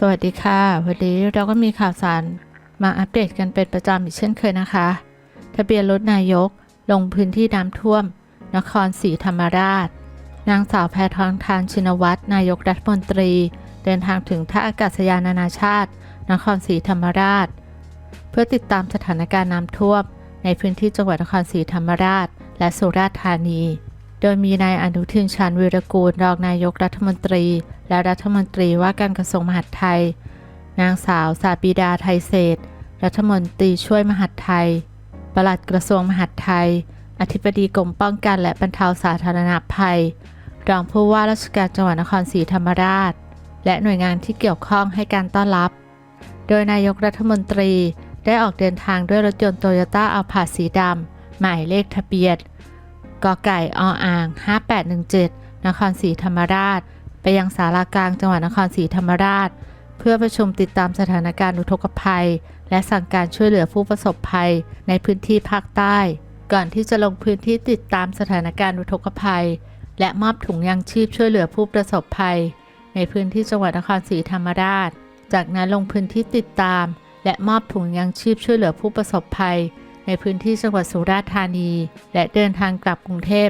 สวัสดีค่ะ วันนี้เราก็มีข่าวสารมาอัปเดตกันเป็นประจำอีกเช่นเคยนะคะ ทะเบียนรถนายกลงพื้นที่น้ำท่วม นครศรีธรรมราช นางสาวแพทองทานชินวัตรนายกรัฐมนตรี เดินทางถึงท่าอากาศยานนานาชาติ นครศรีธรรมราช เพื่อติดตามสถานการณ์น้ำท่วม ในพื้นที่จังหวัดนครศรีธรรมราช และสุราษฎร์ธานี โดยมีนายอนุทินชาญวีรกูลรองนายกรัฐมนตรี และรัฐมนตรีว่าการกระทรวงมหาดไทย นางสาวสาปีดาไทยเศษ รัฐมนตรีช่วยมหาดไทย ปลัดกระทรวงมหาดไทย อธิบดีกรมป้องกันและบรรเทาสาธารณภัย รองผู้ว่าราชการจังหวัดนครศรีธรรมราช และหน่วยงานที่เกี่ยวข้องให้การต้อนรับ โดยนายกรัฐมนตรีได้ออกเดินทางด้วยรถยนต์โตโยต้าอัลพาสีดำหมายเลขทะเบียน กไก่ออ่าง 5817 นครศรีธรรมราช ไปยังสารากลางจังหวัดนครศรีธรรมราช เพื่อประชุมติดตามสถานการณ์อุทกภัย และสั่งการช่วยเหลือผู้ประสบภัยในพื้นที่ภาคใต้ ก่อนที่จะลงพื้นที่ติดตามสถานการณ์อุทกภัย และมอบถุงยางชีพช่วยเหลือผู้ประสบภัย ในพื้นที่จังหวัดนครศรีธรรมราช จากนั้นลงพื้นที่ติดตาม และมอบถุงยางชีพช่วยเหลือผู้ประสบภัย ในพื้นที่จังหวัดสุราษฎร์ธานี และเดินทางกลับกรุงเทพ